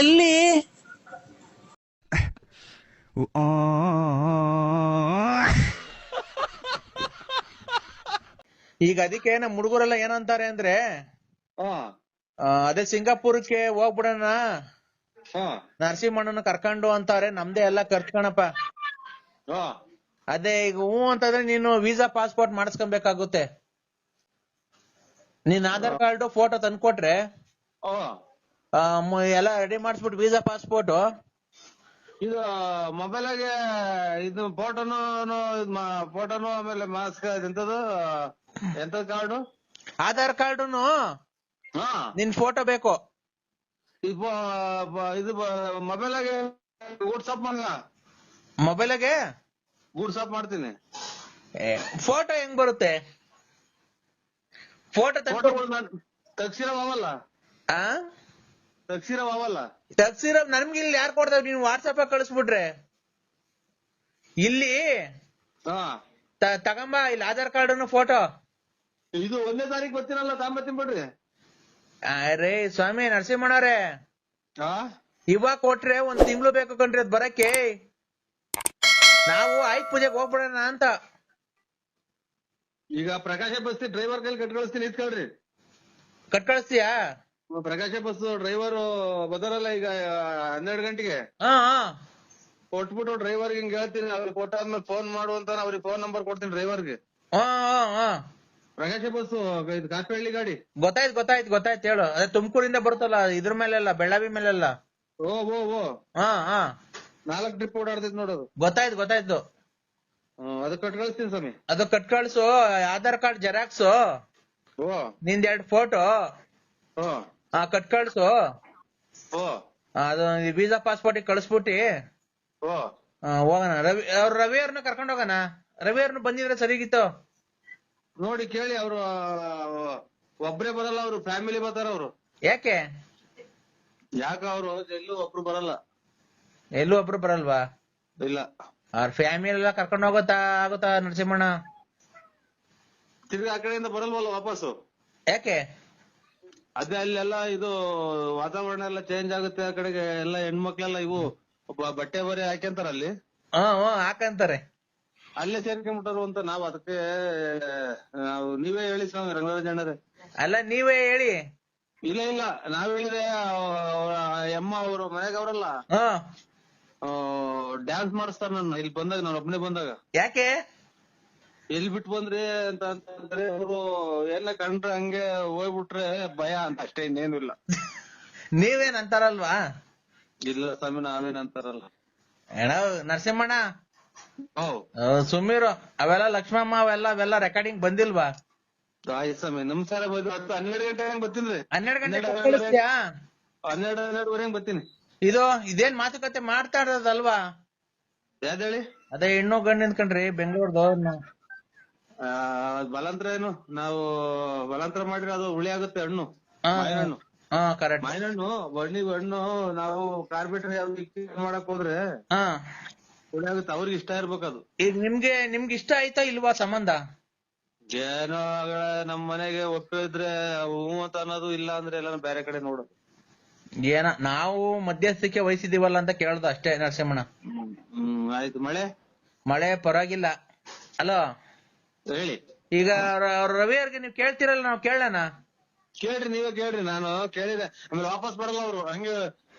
ಎಲ್ಲಿ? ಈಗ ಅದಕ್ಕೆ ನಮ್ಮ ಹುಡುಗರೆಲ್ಲ ಏನಂತಾರೆ ಅಂದ್ರೆ ಆ, ಅದೇ ಸಿಂಗಾಪುರಕ್ಕೆ ಹೋಗ್ಬಿಡೋಣ. ಹಾ. ನರಸಿಂಹಣ್ಣನ ಕರ್ಕೊಂಡು ಅಂತಾರೆ ನಮ್ದೇ ಎಲ್ಲ ಖರ್ಚು ಕಣಪ್ಪ ಅದೇ ಈಗ ಹ್ಞೂ ಅಂತಂದ್ರೆ ನೀನು ವೀಸಾ ಪಾಸ್ಪೋರ್ಟ್ ಮಾಡಿಸ್ಕೊಬೇಕಾಗುತ್ತೆ. ನೀನ್ ಆಧಾರ್ ಕಾರ್ಡ್ ಫೋಟೋ ತಂದ್ಕೊಟ್ರೆ. ಎಲ್ಲ ರೆಡಿ ಮಾಡಿಸ್ಬಿಟ್ಟು ವೀಸಾ ಪಾಸ್ಪೋರ್ಟ್ ಇದು ಮೊಬೈಲಾಗೆ ಇದು ಫೋಟೋನು ಫೋಟೋನು ಆಮೇಲೆ ಮಾಸ್ಕ್ ಎಂತದು? ಎಂತ ಕಾರ್ಡು ಆಧಾರ್ ಕಾರ್ಡುನು ಹಾ. ನಿನ್ ಫೋಟೋ ಬೇಕು. ಇದು ಮೊಬೈಲ್ ಆಗಿ ವಾಟ್ಸಪ್ ಮಾಡ ಮೊಬೈಲಾಗೆ ವಾಟ್ಸಪ್ ಮಾಡ್ತೀನಿ. ಫೋಟೋ ಹೆಂಗ್ ಬರುತ್ತೆ? ಫೋಟೋ ಫೋಟೋಗಳು ನಾನು ತಗ್ಸಿರವಲ್ಲ ಅವಲ್ಲ. ತಗ್ಸಿರವಲ್ಲ ನಮ್ಗೆ ಇಲ್ಲಿ ಯಾರು ಕೊಡ್ತಾರೆ? ನೀನು ವಾಟ್ಸಪ್ ಕಳಿಸ್ಬಿಟ್ರೆ. ಇಲ್ಲಿ ತಗಂಬ ಇಲ್ಲಿ ಆಧಾರ್ ಕಾರ್ಡ್ ಫೋಟೋ ಇದು ಒಂದೇ ತಾರೀಕು ಬರ್ತೀನಲ್ಲ ತಾಂಬತ್ತೀನಿ ಬಿಡ್ರಿ. ಅರೇ ಸ್ವಾಮಿ ನರಸಿಂಹಣ್ಣವ್ರೆ. ಇವಾಗ ಕೊಟ್ರೆ ಒಂದ್ ತಿಂಗಳು ಬೇಕು ಕಣ್ರಿ ಅದ್ ಬರಕ್ಕೆ. ನಾವು ಆಯ್ತ್ ಪೂಜೆಗೆ ಹೋಗ್ಬಿಡೋಣ ಅಂತ. ಈಗ ಪ್ರಕಾಶ ಬಸ್ತಿ ಡ್ರೈವರ್ ಕೈಲಿ ಕಟ್ ಕಳಿಸ್ತೀನಿ ಕೇಳ್ರಿ. ಕಟ್ ಕಳಿಸ್ತೀಯಾ? ಪ್ರಕಾಶ ಬಸ್ ಡ್ರೈವರ್ ಬದರಲ್ಲ ಈಗ ಹನ್ನೆರಡು ಗಂಟೆಗೆ. ಹಾ ಹಾ. ಕೊಟ್ಬಿಟ್ಟು ಡ್ರೈವರ್ ಹಿಂಗ್ ಹೇಳ್ತೀನಿ ಅವ್ರಿಗೆ ಕೊಟ್ಟಾದ್ಮೇಲೆ ಫೋನ್ ಮಾಡು ಅಂತ ಅವ್ರಿಗೆ ಫೋನ್ ನಂಬರ್ ಕೊಡ್ತೀನಿ ಡ್ರೈವರ್ಗೆ ಹಾ ಹಾ ಹಾ. ಪ್ರಕಾಶ ಬಸ್ ಇದು ಕಾಸ್ಪಳ್ಳಿ ಗಾಡಿ. ಗೊತ್ತಾಯ್ತು ಗೊತ್ತಾಯ್ತು ಗೊತ್ತಾಯ್ತು ಹೇಳು. ಅದೇ ತುಮಕೂರಿಂದ ಬರುತ್ತಲ್ಲ ಇದ್ರ ಮೇಲೆಲ್ಲ ಬೆಳ್ಳಾವಿ ಮೇಲೆಲ್ಲ? ಓ ಓ ಓ. ಹಾ ಹಾ. ನಾಲ್ಕು ಟ್ರಿಪ್ ಓಡಾಡ್ತೈತಿ ನೋಡೋದು ಗೊತ್ತಾಯ್ತು ಗೊತ್ತಾಯ್ತು. ಹ್ಮ್ ಅದು ಕಟ್ ಕಳಿಸ್ತೀನಿ ಸ್ವಾಮಿ. ಅದು ಕಟ್ ಕಳ್ಸು ಆಧಾರ್ ಕಾರ್ಡ್ ಜೆರಾಕ್ಸ್. ಓ. ನಿಂದ್ ಎರಡ್ ಫೋಟೋ ಓ ಆ ಕಟ್ ಕಳ್ಸು. ಓ ಅದು ವೀಸಾ ಪಾಸ್ಪೋರ್ಟ್ ಕಳಿಸ್ಬಿಟ್ಟಿ. ಓ ಆ, ಹೋಗೋಣ. ರವಿ ಅವ್ರ ರವಿ ಅವ್ರನ್ನ ಕರ್ಕೊಂಡು ಹೋಗೋಣ. ರವಿ ಅವ್ರನ್ನ ಬಂದಿದ್ರೆ ಸರಿಗಿತ್ತು. ನೋಡಿ ಕೇಳಿ ಅವರು ಒಬ್ರೇ ಬರಲ್ಲ ಅವರು ಫ್ಯಾಮಿಲಿ ಬರ್ತಾರ ಅವರು. ಯಾಕೆ? ಯಾಕ ಅವರು ಎಲ್ಲೂ ಒಬ್ರು ಬರಲ್ಲ. ಎಲ್ಲೂ ಒಬ್ರು ಬರಲ್ವಾ? ಇಲ್ಲ. ಅವ್ರ ಫ್ಯಾಮಿಲಿ ಎಲ್ಲ ಕರ್ಕೊಂಡು ಹೋಗುತ್ತಾ ಆಗುತ್ತಾ ನರಸಿಂಹಣ್ಣ? ತಿರ್ಗಿ ಆ ಕಡೆಯಿಂದ ಬರಲ್ವಲ್ಲ ವಾಪಸ್ಸು? ಯಾಕೆ? ಅದೇ ಅಲ್ಲೆಲ್ಲ ಇದು ವಾತಾವರಣ ಎಲ್ಲ ಚೇಂಜ್ ಆಗುತ್ತೆ ಆ ಕಡೆಗೆ ಎಲ್ಲ ಹೆಣ್ಮಕ್ಳೆಲ್ಲ ಇವು ಬಟ್ಟೆ ಬರೆ ಹಾಕ್ಯಂತಾರ ಅಲ್ಲಿ. ಹಾ ಹ್ಮ್ ಹಾಕಂತಾರೆ. ಅಲ್ಲೇ ಸೇರ್ಕೊಂಡ್ಬಿಟ್ಟರು ಅಂತ ನಾವ್ ಅದಕ್ಕೆ ನಾವು ನೀವೇ ಹೇಳಿ ಸ್ವಾಮಿ ರಂಗರಾಜ್ ಅಣ್ಣರೇ. ಅಲ್ಲ ನೀವೇ ಹೇಳಿ. ಇಲ್ಲ ಇಲ್ಲ ನಾವ್ ಹೇಳಿದ್ರೆ ಎಮ್ಮ ಅವರು ಮನೆಗೆ ಅವರಲ್ಲ. ಹ್ಮ್ ಡ್ಯಾನ್ಸ್ ಮಾಡಿಸ್ತಾರ ನನ್ನ ಇಲ್ಲಿ ಬಂದಾಗ ನಾನು ಒಬ್ಬನೇ ಬಂದಾಗ. ಯಾಕೆ? ಎಲ್ಲಿ ಬಿಟ್ಟು ಬಂದ್ರಿ ಅಂತ ಅಂತಂದ್ರೆ ಅವರು ಎಲ್ಲ ಕಂಡ್ರೆ ಹಂಗೆ ಹೋಗ್ಬಿಟ್ರೆ ಭಯ ಅಂತ ಅಷ್ಟೇ ಇನ್ನೇನು ಇಲ್ಲ. ನೀವೇನ್ ಅಂತಾರಲ್ವಾ? ಇಲ್ಲ ಸ್ವಾಮಿ ನಾವೇನ್ ಅಂತಾರಲ್ಲ. ಅಣ್ಣ ನರಸಿಂಹಣ್ಣ? ಸುಮ್ಮೀರು ಅವೆಲ್ಲ ಲಕ್ಷ್ಮಮ್ಮ ಅವೆಲ್ಲ ಅವೆಲ್ಲ ರೆಕಾರ್ಡಿಂಗ್ ಬಂದಿಲ್ವಾ? ಆಯ್ತು ಸ್ವಾಮಿ ನಮ್ ಸಲ ಬಂದು ಹತ್ತು ಹನ್ನೆರಡು ಗಂಟೆ ಹಂಗ್ ಬರ್ತೀನಿ ಹನ್ನೆರಡು ಗಂಟೆ ಹನ್ನೆರಡು ಹನ್ನೆರಡುವರೆ ಹಂಗ್ ಬರ್ತೀನಿ. ಇದು ಇದೇನ್ ಮಾತುಕತೆ ಮಾಡ್ತಾ ಇರೋದಲ್ವಾ? ಯಾವ್ದು ಹೇಳಿ? ಅದೇ ಹೆಣ್ಣು ಗಂಡು ನಿಂತ್ಕೊಂಡ್ರಿ ಬೆಂಗಳೂರ್ದು ಬಲಾಂತರ ಏನು ನಾವು ಬಲಾಂತ್ರ ಮಾಡಿದ್ರೆ ಅದು ಹುಳಿ ಆಗುತ್ತೆ ಹಣ್ಣು ಹಾ ಮಾವಿನಹಣ್ಣು. ಹಾ ಕರೆಕ್ಟ್ ಮಾವಿನಹಣ್ಣು ಬಣ್ಣಿ ಹಣ್ಣು ನಾವು ಕಾರ್ಬೇಟರ್ ಯಾವ್ದು ಮಾಡಕ್ ಹೋದ್ರೆ ಹಾ. ಹುಳಿ ಆಗುತ್ತೆ ಅವ್ರಿಗೆ ಇಷ್ಟ ಇರ್ಬೇಕು ಅದು. ಈಗ ನಿಮ್ಗೆ ನಿಮ್ಗೆ ಇಷ್ಟ ಆಯ್ತಾ ಇಲ್ವಾ ಸಂಬಂಧ? ಏನೋ ನಮ್ ಮನೆಗೆ ಒಪ್ಪಿದ್ರೆ ಹ್ಞೂ ಅಂತ ಅನ್ನೋದು ಇಲ್ಲ ಅಂದ್ರೆ ಎಲ್ಲ ಬೇರೆ ಕಡೆ ನೋಡು. ಏನ ನಾವು ಮಧ್ಯಸ್ಥಿಕೆ ವಹಿಸಿದೀವಲ್ಲ ಅಂತ ಕೇಳ್ದು ಅಷ್ಟೇ ನರಸಿಂಹಣ್ಣ. ಹ್ಮ್ ಆಯ್ತು. ಮಳೆ? ಮಳೆ ಪರವಾಗಿಲ್ಲ. ಅಲೋ? ಹೇಳಿ. ಈಗ ರವಿ ಅವ್ರಿಗೆ ನೀವು ಕೇಳ್ತಿರಲ್ಲ ನಾವು ಕೇಳೋಣ. ಕೇಳ್ರಿ ನೀವೇ ಕೇಳ್ರಿ. ನಾನು ಕೇಳಿದೆ. ಆಮೇಲೆ ವಾಪಸ್ ಬರಲ್ಲ ಅವ್ರು. ಹಂಗೆ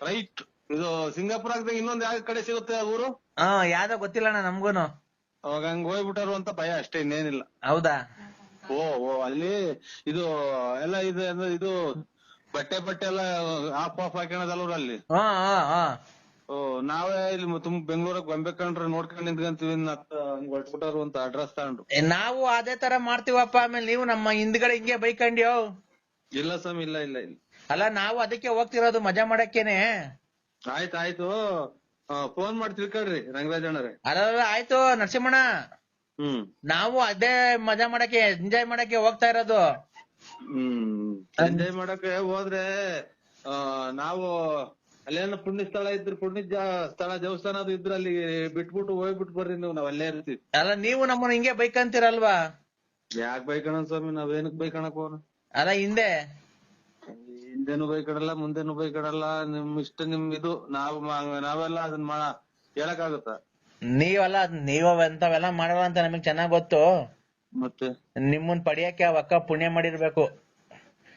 ರೈಟ್. ಇದು ಸಿಂಗಾಪುರ್ ಆಗ್ದಾಗ ಇನ್ನೊಂದ್ ಯಾವ ಕಡೆ ಸಿಗುತ್ತೆ ಆ ಊರು? ಹಾ ಯಾವ್ದೋ ಗೊತ್ತಿಲ್ಲಣ್ಣ ನಮ್ಗೂನು. ಅವಾಗ ಹಂಗ ಹೋಗ್ಬಿಟ್ಟಾರು ಅಂತ ಭಯ ಅಷ್ಟೇ ಇನ್ನೇನಿಲ್ಲ. ಹೌದಾ? ಓ ಓ ಅಲ್ಲಿ ಇದು ಎಲ್ಲ ಇದು ಇದು ಬಟ್ಟೆ ಬಟ್ಟೆ ಎಲ್ಲ ಆಫ್ ಆಫ್ ಹಾಕೋಣದಲ್ಲ ಅವ್ರು ಅಲ್ಲಿ ಹಾ ಹಾ ಹಾ. ಓ ನಾವೇ ಇಲ್ಲಿ ತುಂಬ ಬೆಂಗಳೂರಿಗೆ ಬಂಬೇಕಂಡ್ರೆ ನೋಡ್ಕೊಂಡ್ ನಿಂತ್ಕೊಂತೀವಿ ಹಂಗ್ ಹೊಟ್ಬಿಟ್ಟಾರು ಅಂತ ಅಡ್ರೆಸ್ ತಗೊಂಡ್ರು. ಏ, ನಾವು ಅದೇ ತರ ಮಾಡ್ತೀವಪ್ಪ ಆಮೇಲೆ ನೀವು ನಮ್ಮ ಹಿಂದ್ಗಡೆ ಹಿಂಗೆ ಬೈಕಂಡ್ಯೋ? ಇಲ್ಲ ಸ್ವಾಮಿ ಇಲ್ಲ ಇಲ್ಲ ಇಲ್ಲ. ಅಲ್ಲ ನಾವು ಅದಕ್ಕೆ ಹೋಗ್ತಿರೋದು ಮಜಾ ಮಾಡಕ್ಕೇನೆ. ಆಯ್ತು ಆಯ್ತು. ಫೋನ್ ಮಾಡಿ ತಿಳ್ಕೊಳ್ರಿ ರಂಗರಾಜ್ ಅಣ್ಣರೇ. ಅಲ್ಲ ಆಯ್ತು ನರಸಿಂಹಣ್ಣ. ಹ್ಮ್. ನಾವು ಅದೇ ಮಜಾ ಮಾಡಕ್ಕೆ ಎಂಜಾಯ್ ಮಾಡಕ್ಕೆ ಹೋಗ್ತಾ ಇರೋದು. ಹ್ಮ್. ಎಂಜಾಯ್ ಮಾಡಕ್ಕೆ ಹೋದ್ರೆ ಆ ನಾವು ಅಲ್ಲೇನೋ ಪುಣ್ಯ ಸ್ಥಳ ಇದ್ರೆ ಪುಣ್ಯ ಸ್ಥಳ ದೇವಸ್ಥಾನ ಅದು ಇದ್ರೆ ಅಲ್ಲಿ ಬಿಟ್ಬಿಟ್ಟು ಹೋಗ್ಬಿಟ್ಟು ಬರ್ರಿ ನೀವು ನಾವ್ ಅಲ್ಲೇ ಇರ್ತೀವಿ. ಅಲ್ಲ ನೀವು ನಮ್ಮನ್ನ ಹಿಂಗೆ ಬೈಕಂತೀರಲ್ವಾ? ಯಾಕ್ ಬೈಕಣ ಸ್ವಾಮಿ? ನಾವೇನಕ್ ಬೈಕಣಕ್ ಹೋಗೋಣ? ಅಲ್ಲ ಹಿಂದೆ? ಹಿಂದೆನು ಬೈಕಡಲ್ಲ ಮುಂದೆನು ಬೈಕಡಲ್ಲ ನಿಮ್ ಇಷ್ಟ ನಿಮ್ ಇದು. ನಾವ್ ನಾವೆಲ್ಲ ಅದನ್ನ ಮಾ ಹೇಳಕ್ಕಾಗುತ್ತ? ನೀವಲ್ಲ ನೀವ ಎಂತವೆಲ್ಲ ಮಾಡಲ್ಲ ಅಂತ ನಮಗ್ ಚೆನ್ನಾಗ್ ಗೊತ್ತು. ಮತ್ತೆ? ನಿಮ್ಮನ್ ಪಡಿಯಕ್ಕೆ ಅವಕ್ಕ ಅಕ್ಕ ಪುಣ್ಯ ಮಾಡಿರ್ಬೇಕು.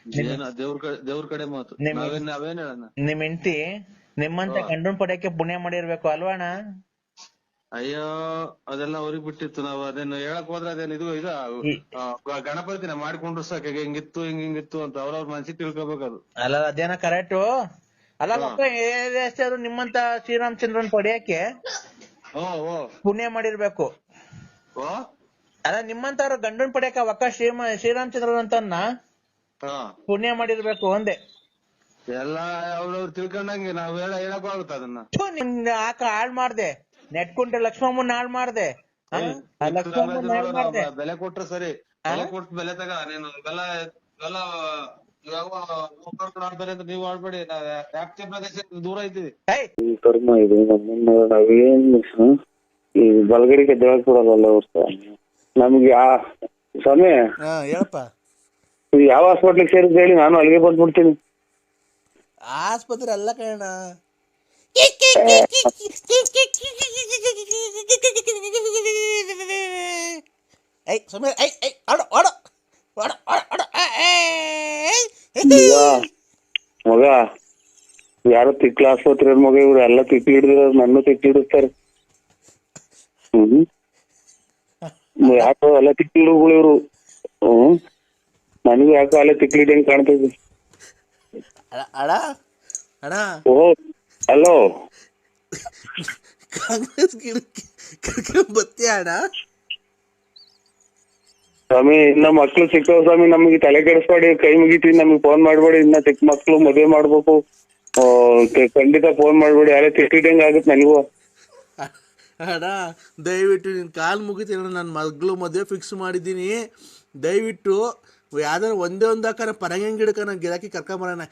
ದೇವ್ರ ಕಡೆ ಮಾತು. ನಿಮ್- ನಾವೇನ್ ಹೇಳಣ ನಿಮ್ ಹೆಂಡತಿ ನಿಮ್ಮಂತ ಗಂಡನ್ ಪಡೆಯಕ್ಕೆ ಪುಣ್ಯ ಮಾಡಿರ್ಬೇಕು ಅಲ್ವಾಣ ಅಯ್ಯೋ ಅದೆಲ್ಲ ಅವ್ರಿಗೆ ಬಿಟ್ಟಿತ್ತು ನಾವು. ಅದೇನ್ ಹೇಳಕ್ ಹೋದ್ರೆ ಅದೇನ್ ಇದು ಇದು ಗಣಪತಿನ ಮಾಡ್ಕೊಂಡ್ರು ಸಾಕ. ಹಿಂಗಿತ್ತು ಹಿಂಗ್ ಹಿಂಗಿತ್ತು ಅಂತ ಅವ್ರವ್ರ ಮನ್ಸಿಗೆ ತಿಳ್ಕೊಬೇಕದು ಅಲ್ಲ ಅದೇನ ಕರೆಕ್ಟ್ ಅಲ್ಲ ಎಷ್ಟಾದ್ರು ನಿಮ್ಮಂತ ಶ್ರೀರಾಮಚಂದ್ರನ್ ಪಡೆಯಕ್ಕೆ ಓ ಓ ಪುಣ್ಯ ಮಾಡಿರ್ಬೇಕು. ಓ ಅಲ್ಲ ನಿಮ್ಮಂತ ಗಂಡನ್ ಪಡಿಯಕ್ಕೆ ಒಕ್ಕ ಶ್ರೀಮ ಶ್ರೀರಾಮಚಂದ್ರನ್ ಅಂತನ್ನ ಪುಣ್ಯ ಮಾಡಿರ್ಬೇಕು ಒಂದೇ. ಎಲ್ಲ ಅವ್ರವ್ರು ತಿಳ್ಕೊಂಡಂಗೆ ನಾವ್ ಹೇಳ ಹೇಳಕ್ ಆಗುತ್ತ ಅದನ್ನ? ಥು, ಆಕ ಹಾಳ್ ಮಾಡ್ದೆ. ನೆಟ್ಕೊಂಡ್ರೆ ಲಕ್ಷ್ಮಮ್ಮನ್ ಹಾಳ್ ಮಾಡ್ದೆ. ಆ? ಆ ಲಕ್ಷ್ಮಮ್ಮನ್ ಹಾಳ್ ಮಾಡ್ದೆ. ಬೆಲೆ ಕೊಟ್ರೆ ಸರಿ. ಬೆಲೆ ಕೊಟ್ಟು ಬೆಲೆ ತಗ ನೀನು ಬೆಲ್ಲ ಬೆಲ್ಲ ಇವಾಗ ಹೋಗ್ಕೊಂಡು ಆಡ್ತಾರೆ ಅಂತ ನೀವು ಆಡ್ಬೇಡಿ ನಾವ್ ವ್ಯಾಪ್ತಿ ಪ್ರದೇಶ ದೂರ ಇದ್ದೀವಿ. ಏಯ್. ಈ ಕರ್ಮ ಇದು ನಮ್ಮನ್ನ ನಾವೇನ್ ಹ? ಈ ಬಲಗಡಿಗೆ ದೇವಕ್ ಕೊಡೋದಲ್ಲ ಅವ್ರ ನಮ್ಗೆ ಆ ಸ್ವಾಮಿ ಹಾ ಹೇಳಪ್ಪ. ಇದು ಯಾವ ಹಾಸ್ಪಿಟ್ಲಿಗೆ ಸೇರಿದ್ ಹೇಳಿ ನಾನು ಅಲ್ಲಿಗೆ ಬಂದ್ಬಿಡ್ತೀನಿ. ಆಸ್ಪತ್ರೆ ಅಲ್ಲ ಕಣ ಐ ಸುಮ್ಮನೆ ಐ ಐ ಆಡ ಆಡ ಆಡ ಆಡ ಆಡ ಈಗ ಮಗ ಯಾರು ತಿಕ್ಲ ಆಸ್ಪತ್ರೆ ಮಗ ಇವ್ರು ಎಲ್ಲ ತಿಕ್ಕಿ ಹಿಡಿದ್ರು ನನ್ನ ತಿಕ್ಕಿ ಹಿಡಿಸ್ತಾರೆ. ಹ್ಮ್. ಯಾಕೋ ಎಲ್ಲ ತಿಕ್ಕಿ ಹಿಡುಗಳು ಇವ್ರು. ಹ್ಮ್. ನನಗೂ ಯಾಕೋ ಅಲ್ಲೇ ತಿಕ್ಲಿ ಹಿಡಿಯಂಗ್ ಕಾಣ್ತೈತಿ ಓ ಹಲೋ. ಕಾಂಗ್ರೆಸ್ ಕರ್ಕೊಂಡ್ ಬತ್ತೀಯ ಅಣ್ಣ? ಸ್ವಾಮಿ ಇನ್ನ ಮಕ್ಳು ಸಿಕ್ಕವ್ ಸ್ವಾಮಿ ನಮಗೆ ತಲೆ ಕೆಡಿಸ್ಬೇಡಿ ಕೈ ಮುಗಿತೀವಿ ನಮಗೆ ಫೋನ್ ಮಾಡ್ಬೇಡಿ ಇನ್ನ ಚಿಕ್ಕ ಮಕ್ಳು ಮದುವೆ ಮಾಡ್ಬೇಕು. ಆ, ಕ- ಖಂಡಿತ ಫೋನ್ ಮಾಡ್ಬೇಡಿ ಯಾರೇ ತಿಟ್ಟಿದಂಗ ಆಗುತ್ತೆ ನನಗೂ. ಅಣ್ಣ ದಯವಿಟ್ಟು ನಿನ್ನ ಕಾಲ್ ಮುಗಿತೀನಿ ನನ್ನ ಮಗಳು ಮದುವೆ ಫಿಕ್ಸ್ ಮಾಡಿದ್ದೀನಿ. ದಯವಿಟ್ಟು ಯಾವ್ದಾರು ಒಂದೇ ಒಂದು ಹಾಕಾರ ಪರಂಗಿ ಗಿಡಕ್ಕೆ ನಾನು ಗಿರಾಕಿ ಕರ್ಕೊಂಬರೋಣ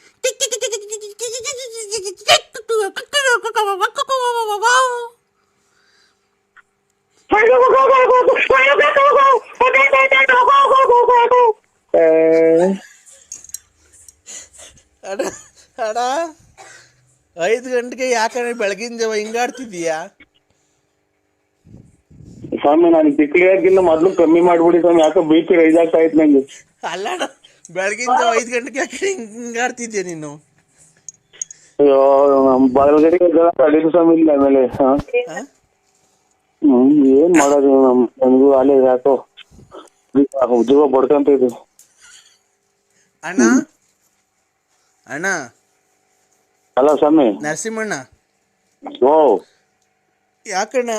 ಅಡ ಐದು ಗಂಟೆಗೆ ಯಾಕಂದ್ರೆ ಬೆಳಗಿನ ಜಾವ ಹಿಂಗಾಡ್ತಿದೀಯಾ ಸ್ವಾಮಿ ನಾನು ಬಿಕ್ಲಿಯಾಗಿಂದ ಮೊದ್ಲು ಕಮ್ಮಿ ಮಾಡ್ಬಿಡಿ ಸ್ವಾಮಿ ಯಾಕೋ ಬಿ ಪಿ ರೈಸ್ ಆಗ್ತಾ ಇತ್ತು ನಂಗೆ ಅಲ್ಲ ಬೆಳಗಿಂದ ಐದು ಗಂಟೆಗೆ ಯಾಕೆ ಹಿಂಗಾಡ್ತಿದ್ಯಾ ನೀನು? ಅಯ್ಯೋ ತಡೀರಿ ಸ್ವಾಮಿ ಇಲ್ಲ ಆಮೇಲೆ ಏನ್ ಮಾಡೋದು ನಮ್ ನಮಗೂ ಅಲ್ಲೇ ಯಾಕೋ ಉದ್ಯೋಗ ಬಡ್ಕಂತ ಇದೆ ಅಣ್ಣ? ಅಣ್ಣ? ಅಲ್ಲ ಸ್ವಾಮಿ. ನರಸಿಂಹಣ್ಣ? ಓ. ಯಾಕಣ್ಣ?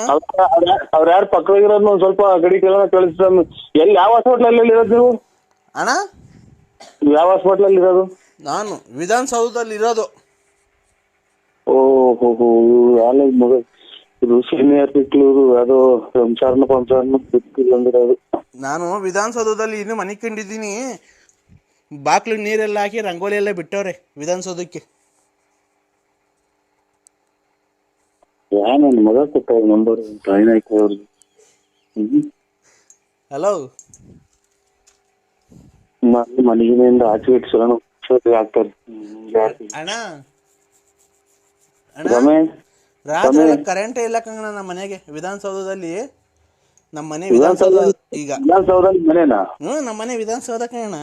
ಅವ್ರ ಯಾರು ಪಕ್ಕದಾಗಿರೋದು ಸ್ವಲ್ಪ ಗಡಿ ಕೆಲ ಕಳಿಸಿ ಸ್ವಾಮಿ. ಎಲ್ಲಿ ಯಾವ ಹಾಸ್ಪಿಟ್ಲಲ್ಲಿ ಇರೋದು ನೀವು? ಅಣ್ಣ? ಯಾವ ಹಾಸ್ಪಿಟ್ಲಲ್ಲಿ ಇರೋದು? ನಾನು ವಿಧಾನಸೌಧದಲ್ಲಿ ಇರೋದು. ಓಹೋ ಮಗ ಇದು ಸೀನಿಯರ್ ಸಿಕ್ಲೂರು ಅದು ಸಂಸಾರನ ಪಂಸಾರನ ಸಿಕ್ಕಿಲ್ಲ ಅಂದ್ರೆ ಅದು. ನಾನು ವಿಧಾನಸೌಧದಲ್ಲಿ ಇನ್ನು ಮನೆ ಕಂಡಿದ್ದೀನಿ ಬಾಕ್ಲಿಗೆ ನೀರೆಲ್ಲ ಹಾಕಿ ರಂಗೋಲಿ ಎಲ್ಲ ಬಿಟ್ಟವ್ರೆ ವಿಧಾನಸೌಧಕ್ಕೆ. ಯಾ ನನ್ನ ಮಗ ನಂಬರ್? ಟ್ರೈನ್ ಹಾಕಿ ಹಲೋ ಮನೆ ಮನೆಗಿನಿಂದ ಆಚೆ ಇಟ್ಸೋಣ ಆಗ್ತಾರೆ. ಹ್ಮ್, ಅಣ್ಣ. ರಾತ್ರಿ ಕರೆಂಟ್ ಇಲ್ಲ ಕಂಗಣ ನಮ್ಮ ಮನೆಗೆ? ವಿಧಾನಸೌಧದಲ್ಲಿ? ನಮ್ಮ ಮನೆ ವಿಧಾನಸೌಧ ಈಗ. ವಿಧಾನಸೌಧದಲ್ಲಿ ಮನೆನಾ? ಹ್ಞೂ ನಮ್ಮ ಮನೆ ವಿಧಾನಸೌಧ ಕಂಗಣ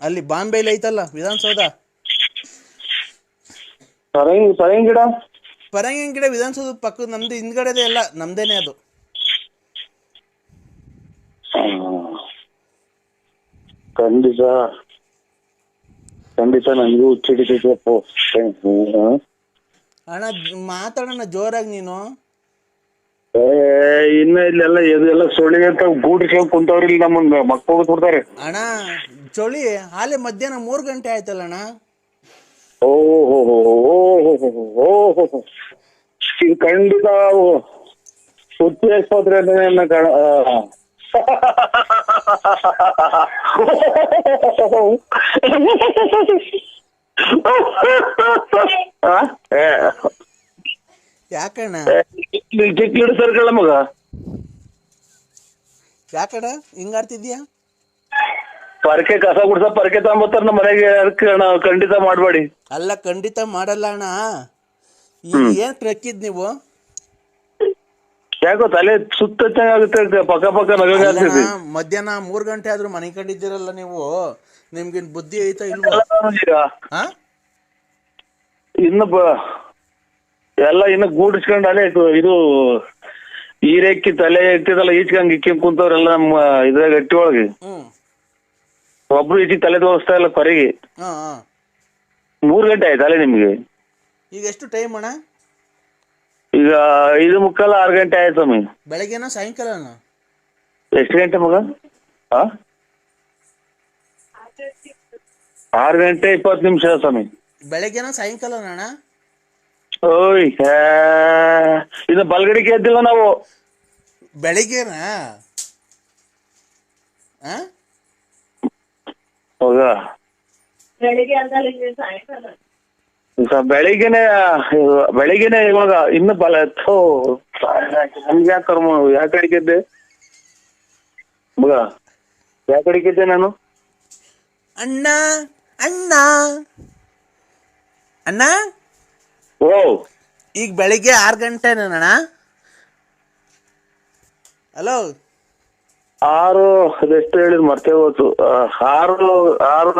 ಅಲ್ಲಿ ಬಾಂಬೆಲಿ ಐತಲ್ಲ ವಿಧಾನಸೌಧ? ಸರಂಗ್ ಸರಂಗ್ ಗಿಡ? ಪರಂಗಿ ಗಿಡ ವಿಧಾನಸೌಧ ಪಕ್ಕದ ನಮ್ದು ಹಿಂದ್ಗಡೆದೆ ಎಲ್ಲ ನಮ್ದೇನೆ ಅದು. ಖಂಡಿತ ಖಂಡಿತ ನನಗೂ ಅಣ್ಣ ಮಾತಾಡೋಣ ಜೋರಾಗಿ ನೀನು ಏ ಇನ್ನ ಇಲ್ಲೆಲ್ಲ ಇದೆಲ್ಲ ಸೊಳಿ ಅಂತ ಗೂಡಿಸ್ಕೊಂಡ್ ಕುಂತವ್ರಿ ಇಲ್ಲಿ ನಮ್ಮನ್ನ ಮಕ್ಕ ಹೋಗ್ಬಿಡ್ತಾರೆ ಅಣ್ಣ ಚಳಿ ಹಾಲೆ ಮಧ್ಯಾಹ್ನ ಮೂರು ಗಂಟೆ ಆಯ್ತಲ್ಲ ಅಣ್ಣ ಓಹೋ ಓಹೋ ಖಂಡಿತ ಸುತ್ತಿ ಆಸ್ಪತ್ರೆ ಕಣ ಯಾಕಣ್ಣ? ಚಿಕ್ಕ ಸರ್ಕಳ ಮಗ. ಯಾಕಣ್ಣ? ಹಿಂಗಾಡ್ತಿದ್ಯಾ ಪರಕೆ ಕಸ ಗುಡ್ಸ ಪರಕೆ ತಗೊಂಬತ್ತಾರ ನಮ್ಮ ಮನೆಗೆ ಅಣ್ಣ ಖಂಡಿತ ಮಾಡಬೇಡಿ. ಅಲ್ಲ ಖಂಡಿತ ಮಾಡಲ್ಲ ಅಣ್ಣ. ಈಗ ಏನ್ ನಕ್ಕಿದ್ ನೀವು? ಯಾಕೋ ತಲೆ ಸುತ್ತ ಆಗುತ್ತೆ ಪಕ್ಕ ಪಕ್ಕ ಮಧ್ಯಾಹ್ನ ಮೂರ್ ಗಂಟೆ ಆದ್ರೂ ಮನೆ ಕಂಡಿದ್ದೀರಲ್ಲ ನೀವು? ನಿಮ್ಗೇನ್ ಬುದ್ಧಿ ಐತಾ ಇಲ್ವಾ? ಹಾ? ಇನ್ನು ಎಲ್ಲ ಇನ್ನು ಗೂಡಿಸ್ಕೊಂಡು ಅಲ್ಲೇ ಇದು- ಈರೆಕ್ಕಿ ತಲೆ ಎತ್ತಿದಲ್ಲ ಈಚ್ಕಂಗ್ ಇಕ್ಕಿ ಕುಂತವ್ರೆಲ್ಲ ನಮ್ಮ ಇದ್ರಾಗ ಗಟ್ಟಿ ಒಳಗೆ. ಒಬ್ರು ಈಚಿ ತಲೆ ತೋರಿಸ್ತಾ ಇಲ್ಲ ಕೊರೆಗೆ. ಮೂರ್ ಗಂಟೆ ಆಯ್ತಲ್ಲ ನಿಮ್ಗೆ. ಈಗ ಎಷ್ಟು ಟೈಮ್ ಅಣ್ಣ? ಈಗ ಐದು ಮುಕ್ಕಾಲ ಆರು ಗಂಟೆ ಆಯ್ತು ಸ್ವಾಮಿ ಬೆಳಗ್ಗೆನ ಸಾಯಂಕಾಲನ? ಎಷ್ಟು ಗಂಟೆ ಮಗ? ಆ? ಆರು ಗಂಟೆ ಇಪ್ಪತ್ತು ನಿಮಿಷ ಸ್ವಾಮಿ. ಬೆಳಗ್ಗೆನ ಸಾಯಂಕಾಲನ ಅಣ್ಣ? ಓಯ್ ಹೇ. ಇದು ಬಲ್ಗಡಿಗೆ ಎದ್ದಿಲ್ಲ ನಾವು. ಬೆಳಿಗ್ಗೆನಾ? ಆ? ಹೋಗ ಸ- ಬೆಳಿಗ್ಗೆನೆ ಬೆಳಿಗ್ಗೆನೆ ಇವಾಗ ಇನ್ನು ಬಲ ಥೋ ನಮ್ಗೆ ಯಾಕೆ ಕರ್ಮ ಯಾಕೆ ಅಡಿಗೆದ್ದೆ? ಮಗ ಯಾಕೆ ಅಡಿಗೆದ್ದೆ ನಾನು? ಅಣ್ಣ ಅಣ್ಣ. ಅಣ್ಣ? ಓ. ಈಗ ಬೆಳಿಗ್ಗೆ ಆರು ಗಂಟೆ ಅಣ್ಣ ಹಲೋ. ಆರು ಎಷ್ಟು ಹೇಳಿದ್ ಮರ್ತೇ ಹೋಯ್ತು. ಆರು ಆರು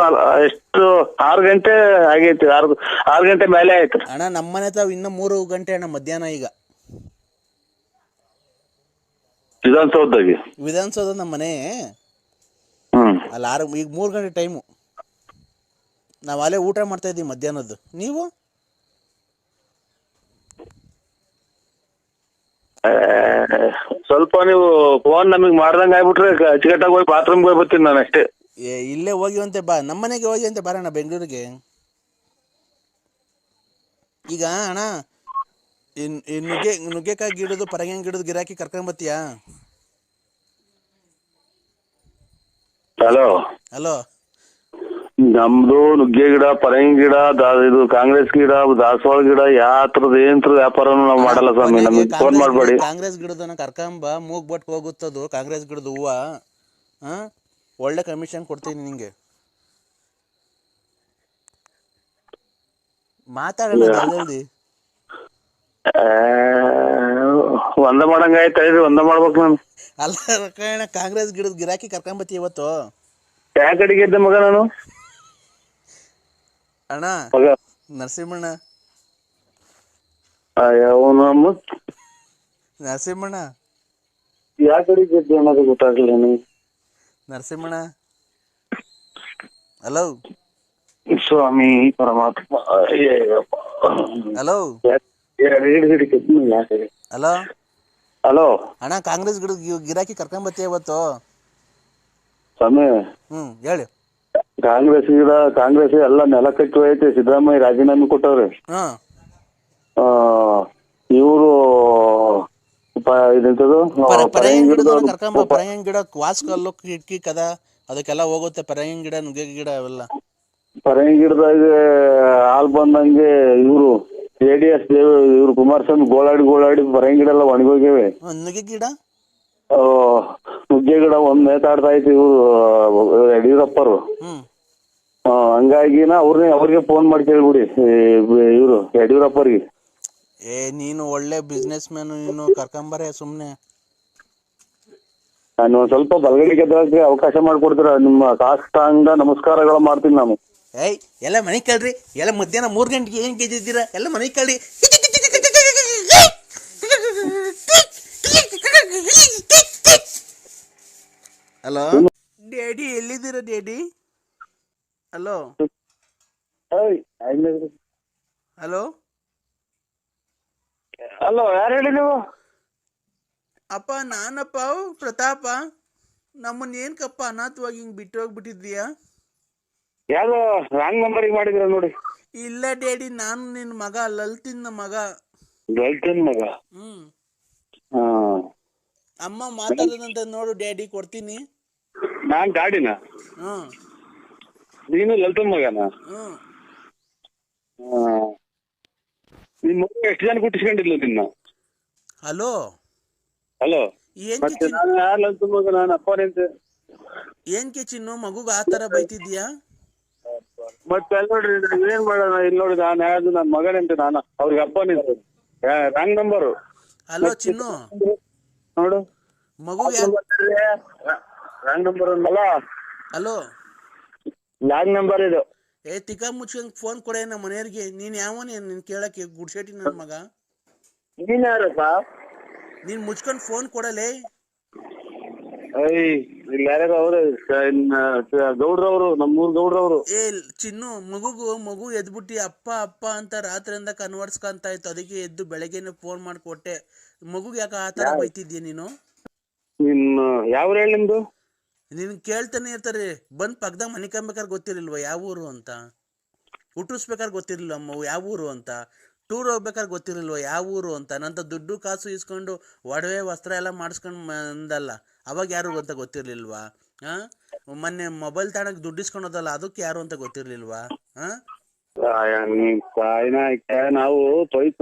ಎಷ್ಟು ಆರು ಗಂಟೆ ಆಗೈತಿ ಆರು ಆರು ಗಂಟೆ ಮೇಲೆ ಆಯ್ತು. ಅಣ್ಣ ನಮ್ಮನೆ ತಾವ್ ಇನ್ನು ಮೂರು ಗಂಟೆ ಅಣ್ಣ ಮಧ್ಯಾಹ್ನ ಈಗ. ವಿಧಾನಸೌಧದಾಗೆ? ವಿಧಾನಸೌಧ ನಮ್ಮ ಮನೆ. ಹ್ಮ್. ಅಲ್ಲಿ ಆರು ಈಗ ಮೂರು ಗಂಟೆ ಟೈಮು. ನಾವು ಅಲ್ಲೇ ಊಟ ಮಾಡ್ತಾ ಇದ್ದೀವಿ ಮಧ್ಯಾಹ್ನದ್ದು. ನೀವು? ಸ್ವಲ್ಪ ನೀವು ಫೋನ್ ನಮಗ್ ಮಾಡ್ದಂಗ ಆಗ್ಬಿಟ್ರೆ ಅಚ್ಚುಕಟ್ಟಾಗಿ ಹೋಗಿ ಬಾತ್ರೂಮ್ಗೆ ಹೋಗಿ ಬರ್ತೀನಿ ನಾನು ಅಷ್ಟೇ. ಏ ಇಲ್ಲೇ ಹೋಗಿವಂತೆ ಬಾ. ನಮ್ಮ ಮನೆಗೆ ಹೋಗಿ ಅಂತೆ ಬಾರಣ್ಣ ಬೆಂಗಳೂರಿಗೆ. ಈಗ ಅಣ್ಣ ಇನ್ ಈ ನುಗ್ಗೆ ನುಗ್ಗೆಕಾಯಿ ಗಿಡದು ಪರಂಗಿ ಗಿಡದು ಗಿರಾಕಿ ಕರ್ಕೊಂಬತ್ತೀಯಾ ಹಲೋ ಹಲೋ ನಮ್ದು ನುಗ್ಗೆ ಗಿಡ ಪರಂಗಿ ಗಿಡ ದಾ- ಇದು ಕಾಂಗ್ರೆಸ್ ಗಿಡ ದಾಸವಾಳ ಗಿಡ ಯಾವ ತರದ ಏನ್ ತರದ ವ್ಯಾಪಾರನು ನಾವು ಮಾಡಲ್ಲ ಸ್ವಾಮಿ. ನಮಗೆ ಫೋನ್ ಮಾಡ್ಬೇಡಿ. ಕಾಂಗ್ರೆಸ್ ಗಿಡದನ್ನ ಕರ್ಕಂಬ ಮೂಗ್ ಬಟ್ ಹೋಗುತ್ತದು ಕಾಂಗ್ರೆಸ್ ಗಿಡದ ಹೂವ ಹಾ ಒಳ್ಳೆ ಕಮಿಷನ್ ಕೊಡ್ತೀನಿ ನಿಂಗೆ. ಮಾತಾಡೋಣ ಜಲ್ದಿ ಆ, ಒಂದ ಮಾಡಂಗ ಆಯ್ತು ಒಂದ ಮಾಡ್ಬೇಕು ನಾನು. ಅಲ್ಲ ಕಾಂಗ್ರೆಸ್ ಗಿಡದ ಗಿರಾಕಿ ಕರ್ಕೊಂಬತ್ತಿ ಇವತ್ತು. ಯಾವ ಕಡೆಗೆ ಇದ್ದೆ ಮಗ ನಾನು? ಅಣ್ಣ ಮಗ ನರಸಿಂಹಣ್ಣ. ಅವನು ನರಸಿಂಹಣ್ಣ. ಯಾವ ಕಡೆಗೆ ಇದ್ದೆ ಅನ್ನೋದು ಗೊತ್ತಾಗ್ಲಿಲ್ಲ ನನಗೆ ನರಸಿಂಹಣ್ಣ. ಹಲೋ ಸ್ವಾಮಿ ಪರಮಾತ್ಮ ಅಯ್ಯಯ್ಯಪ್ಪ. ಹಲೋ ಯಾಕ್- ಯಾಕ್ ಹಿಡಿ ಹಿಡಿ ಕೆತ್ತೀನಿ ಯಾಕೆ? ಹಲೋ ಹಲೋ ಅಣ್ಣ ಕಾಂಗ್ರೆಸ್ ಗಿಡ ಗಿರಾಕಿ ಕರ್ಕೊಂಬತ್ತಿ ಇವತ್ತು? ಸ್ವಾಮಿ. ಹ್ಮ್ ಹೇಳಿ. ಕಾಂಗ್ರೆಸ್ ಕಾಂಗ್ರೆಸ್ ಎಲ್ಲ ನೆಲ ಕಟ್ಟು ಐತೆ. ಸಿದ್ದರಾಮಯ್ಯ ರಾಜೀನಾಮೆ ಕೊಟ್ಟವ್ರೆ. ಹಾಂ. ಇವರು ಇದೆಂತದು? ಕರ್ಕೊಂಬ ಪರಂಗಿ ಗಿಡ ವಾಸ್ಕಲ್ಲು ಕಿಟಕಿ ಕದ ಅದಕ್ಕೆಲ್ಲ ಹೋಗುತ್ತೆ ಪರಂಗಿ ಗಿಡ ನುಗ್ಗೆ ಗಿಡ ಅವೆಲ್ಲ. ಪರಂಗಿ ಗಿಡದಾಗ ಹಾಲ್ ಬಂದಂಗೆ ಇವರು ಜೆ ಡಿ ಎಸ್ ಇವ್ರು ಕುಮಾರಸ್ವಾಮಿ ಗೋಳಾಡಿ ಗೋಳಾಡಿ ಪರಂಗಿ ಗಿಡ ಎಲ್ಲ ಒಣಗೋಗ್ಯವೆ. ಹ್ಮ್, ನುಗ್ಗೆ ಗಿಡ? ನುಗ್ಗೆ ಗಿಡ ಒಂದ್ ನೇತಾಡ್ತಾ ಐತಿ ಇವ್ರು ಯಡಿಯೂರಪ್ಪರು. ಹ್ಞೂ ಆ, ಹಂಗಾಗಿನ ಅವ್ರನ್ನೇ ಅವ್ರಿಗೆ ಫೋನ್ ಮಾಡಿ ಕೇಳ್ಬಿಡಿ ಇವರು ಯಡಿಯೂರಪ್ಪರಿಗೆ. ಏ ನೀನು ಒಳ್ಳೆ ಬಿಸ್ನೆಸ್ ಮ್ಯಾನ್ ನೀನು ಕರ್ಕೊಂಬರೇ ಸುಮ್ಮನೆ ನಾನು ಒಂದ್ ಸ್ವಲ್ಪ ಬಲಗಡೆಗೆ ಎದ್ದೋಕೆ ಅವಕಾಶ ಮಾಡಿಕೊಡ್ತೀರ? ನಿಮ್ಮ ಸಾಷ್ಟಾಂಗ ನಮಸ್ಕಾರಗಳು ಮಾಡ್ತೀನಿ ನಾನು. ಏಯ್ ಎಲ್ಲ ಮನೆ ಕಳ್ರಿ. ಎಲ್ಲ ಮಧ್ಯಾಹ್ನ ಮೂರ್ ಗಂಟೆಗೆ ಏನು ಗೆದ್ದಿದ್ದೀರಾ ಎಲ್ಲ ಮನೆ ಕಳ್ರಿ. ಹಲೋ? ಡ್ಯಾಡಿ ಎಲ್ಲಿದ್ದೀರಾ ಡ್ಯಾಡಿ? ಹಲೋ. ಹಲೋ. ಹಲೋ ಯಾರು ಹೇಳಿ ನೀವು? ಅಪ್ಪ ನಾನಪ್ಪ ಪ್ರತಾಪ. ನಮ್ಮನ್ನ ಏನ್ಕಪ್ಪ ಅನಾಥವಾಗಿ ಹಿಂಗ್ ಬಿಟ್ಟು ಹೋಗ್ಬಿಟ್ಟಿದ್ಯಾ ಯಾವ್ದೋ ರಾಂಗ್ ನಂಬರಿಗೆ ಮಾಡಿದ್ರ ನೋಡಿ. ಇಲ್ಲ ಡ್ಯಾಡಿ ನಾನು ನಿನ್ ಮಗ ಲಲ್ತಿನ ಮಗ. ಮಗ? ಹ್ಮ್. ಅಮ್ಮ ಮಾತಾಡೋದಂತ ನೋಡು ಡ್ಯಾಡಿ ಕೊಡ್ತೀನಿ. ನಾನ್ ಗಾಡಿನ? ಹ್ಮ್. ನೀನು ಲಲಿತನ್ ಮಗನ? ಹ್ಮ್ ನಿನ್ ಮಗ ಎಷ್ಟು ಜನ ಕುಟ್ಟಿಸ್ಕೊಂಡಿದ್ಲು ನಿನ್ನ? ಹಲೋ? ಹಲೋ? ಏನ್ ಮತ್ತೆ ನಾನು ಯಾರು ಲಲ್ತನ್ ಮಗ ನಾನು ಅಪ್ಪನೇ ಏನ್ ಏನ್ಕೆ ಚಿನ್ನು ಮಗುಗ್ ಆ ತರ ಬೈತಿದ್ಯಾ ಮತ್ತೆ ಅಲ್ಲಿ ನೋಡ್ರಿ ಏನ್ ಮಾಡೋಣ? ಇಲ್ಲಿ ನೋಡಿ ನಾನು ಯಾವ್ದು ನನ್ನ ಮಗನಂತೆ ನಾನು. ಅವ್ರಿಗೆ ಅಪ್ಪ ನಿಂತು ರಾಂಗ್ ನಂಬರು ಹಲೋ ಚಿನ್ನು? ನೋಡು. ಮಗು ರಾಂಗ್ ನಂಬರ್ ಅಲ್ಲ. ಅಲೋ ಲಾಂಗ್ ನಂಬರ್ ಇದು. ಏ ತಿಕ್ಕ ಮುಚ್ಕೊಂಡ್ ಫೋನ್ ಕೊಡೆ ನಮ್ಮ ಮನೆಯವ್ರಿಗೆ. ನೀನ್ ಯಾವ ನೀನ್ ಕೇಳಕ್ಕೆ ಗುಡ್ಸೇಟಿ ನನ್ ಮಗ? ನೀನ್ ಯಾರಪ್ಪ ನೀನ್ ಮುಚ್ಕೊಂಡ್ ಫೋನ್ ಕೊಡಲೇ? ಗೌಡ್ರವ್ರು ನಮ್ಮೂರ್ ಗೌಡ್ರವ್ರು ಏ ಚಿನ್ನು ಮಗುಗು ಮಗು ಎದ್ಬಿಟ್ಟಿ ಅಪ್ಪ ಅಪ್ಪ ಅಂತ ರಾತ್ರಿಯಿಂದ ಕನ್ವರ್ಸ್ಕೊಂತ ಇತ್ತು. ಅದಕ್ಕೆ ಎದ್ದು ಬೆಳಗ್ಗೆನೆ ಫೋನ್ ಮಾಡ್ಕೊಟ್ಟೆ. ಮಗುಗೆ ಯಾಕೆ ಆ ತರ ಬೈತಿದ್ಯಾ ನೀನು? ನಿನ್ ಯಾವ ಹೇಳಿ ನಿಮ್ದು? ನಿನ್ ಕೇಳ್ತಾನೆ ಇರ್ತಾರೆ, ಬಂದ್ ಪಕ್ಕದಾಗ ಮನೆ ಕಂಬೇಕಾದ್ರೆ ಗೊತ್ತಿರಲಿಲ್ವ ಯಾವ ಊರು ಅಂತ? ಹುಟ್ಟಿಸ್ಬೇಕಾದ್ರೆ ಗೊತ್ತಿರಲಿಲ್ಲ ಅಮ್ಮ, ಯಾವ ಊರು ಅಂತ? ಟೂರ್ ಹೋಗ್ಬೇಕಾದ್ರೆ ಗೊತ್ತಿರಲಿಲ್ವ ಯಾವ ಊರು ಅಂತ? ನಂತ ದುಡ್ಡು ಕಾಸು ಇಸ್ಕೊಂಡು ಒಡವೆ ವಸ್ತ್ರ ಎಲ್ಲ ಮಾಡಿಸ್ಕೊಂಡು ಅಂದಲ್ಲ ಅವಾಗ ಯಾರು ಅಂತ ಗೊತ್ತಿರ್ಲಿಲ್ವಾ? ಹಾ ಮೊನ್ನೆ ಮೊಬೈಲ್ ತಾಣಕ್ಕೆ ದುಡ್ಡು ಇಸ್ಕೊಂಡೋದಲ್ಲ ಅದಕ್ಕೆ ಯಾರು ಅಂತ ಗೊತ್ತಿರ್ಲಿಲ್ವಾ? ನಾವು ಪೈಪ್